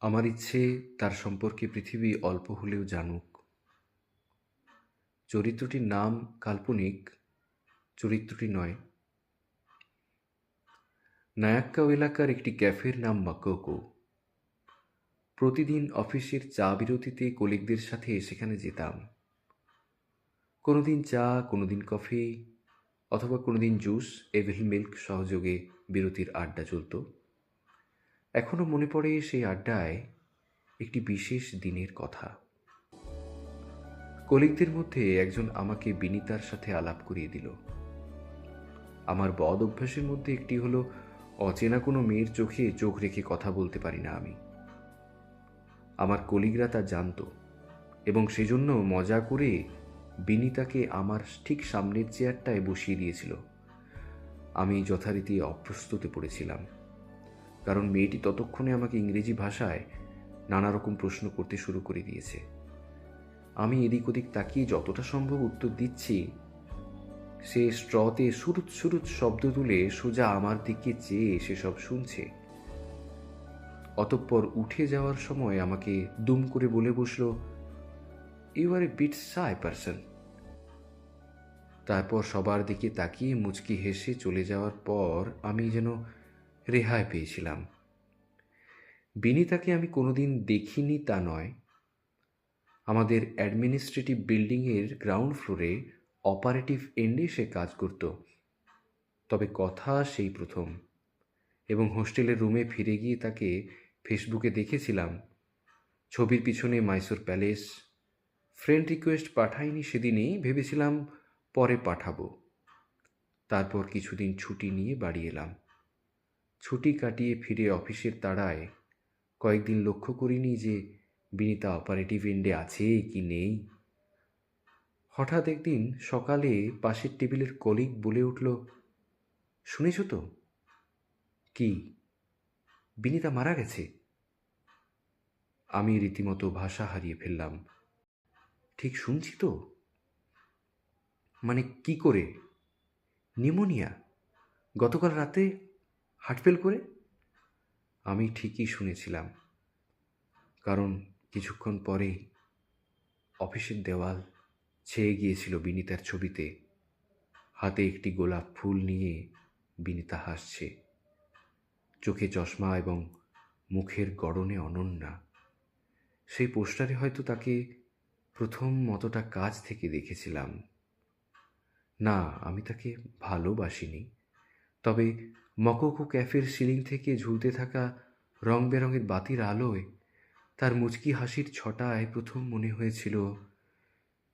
আমার ইচ্ছে তার সম্পর্কে পৃথিবী অল্প হলেও জানুক। চরিত্রটির নাম কাল্পনিক, চরিত্রটি নয়। নায়াক্কাও এলাকার একটি ক্যাফের নাম মাকোকো প্রতিদিন অফিসের চা বিরতিতে কলিগদের সাথে সেখানে যেতাম। কোনোদিন চা, কোনোদিন কফি, অথবা কোনোদিন জুস, এভেল মিল্ক সহযোগে বিরতির আড্ডা চলত। এখনও মনে পড়ে সেই আড্ডায় একটি বিশেষ দিনের কথা। কলিগদের মধ্যে একজন আমাকে বিনিতার সাথে আলাপ করিয়ে দিল। আমার বদ অভ্যাসের মধ্যে একটি হলো, অচেনা কোনো মেয়ের চোখে চোখ রেখে কথা বলতে পারি না আমি। আমার কলিগরা তা জানতো এবং সেজন্য মজা করে বিনিতাকে আমার ঠিক সামনের চেয়ারটায় বসিয়ে দিয়েছিল। আমি যথারীতি অপ্রস্তুতে পড়েছিলাম। কারণ মেয়েটি ততক্ষণে আমাকে ইংরেজি ভাষায় নানা রকম প্রশ্ন করতে শুরু করে দিয়েছে। আমি এদিক ওদিক তাকিয়ে যতটা সম্ভব উত্তর দিচ্ছি, সে স্ট্রতে সুরুত সুরুত শব্দ তুলে সোজা আমার দিকে চেয়ে সেসব শুনছে। অতঃপর উঠে যাওয়ার সময় আমাকে দুম করে বলে বসল you are a bit shy person তারপর সবার দিকে তাকিয়ে মুচকি হেসে চলে যাওয়ার পর আমি যেন রেহাই পেয়েছিলাম। বিনিতাকে আমি কোনোদিন দেখিনি তা নয়। আমাদের অ্যাডমিনিস্ট্রেটিভ বিল্ডিংয়ের গ্রাউন্ড ফ্লোরে অপারেটিভ এন্ডে সে কাজ করত। তবে কথা সেই প্রথম। এবং হোস্টেলের রুমে ফিরে গিয়ে তাকে ফেসবুকে দেখেছিলাম। ছবির পিছনে মাইসোর প্যালেস ফ্রেন্ড রিকোয়েস্ট পাঠাইনি সেদিনেই ভেবেছিলাম পরে পাঠাবো। তারপর কিছুদিন ছুটি নিয়ে বাড়ি এলাম। ছুটি কাটিয়ে ফিরে অফিসের তাড়ায় কয়েকদিন লক্ষ্য করিনি যে বিনিতা অপারেটিভ এন্ডে আছে কি নেই। হঠাৎ একদিন সকালে পাশের টেবিলের কলিগ বলে উঠল, শুনেছ তো? কি? বিনিতা মারা গেছে? আমি রীতিমতো ভাষা হারিয়ে ফেললাম। ঠিক শুনছি তো। মানে কি করে? নিউমোনিয়া। গতকাল রাতে হার্ট ফেল করে? আমি ঠিকই শুনেছিলাম। কারণ কিছুক্ষণ পরেই অফিসের দেওয়াল ছেয়ে গিয়েছিল বিনিতার ছবিতে। হাতে একটি গোলাপ ফুল নিয়ে বিনিতা হাসছে। চোখে চশমা এবং মুখের গড়নে অনন্যা। সেই পোস্টারে হয়তো তাকে প্রথম মতটা কাজ থেকে দেখেছিলাম। না, আমি তাকে ভালোবাসিনি। তবে মকোকো ক্যাফের সিলিং থেকে ঝুলতে থাকা রং বেরঙের বাতির আলোয় তার মুচকি হাসির ছটায় প্রথম মনে হয়েছিল,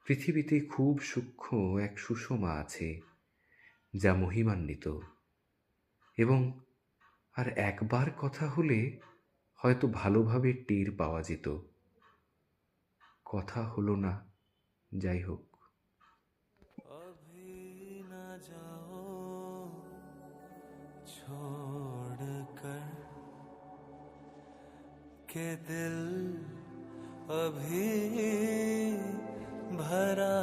পৃথিবীতে খুব সূক্ষ্ম এক সুষমা আছে যা মহিমান্বিত। এবং আর একবার কথা হলে হয়তো ভালোভাবে টের পাওয়া যেত। কথা হলো না, যাই হোক। के दिल अभी भरा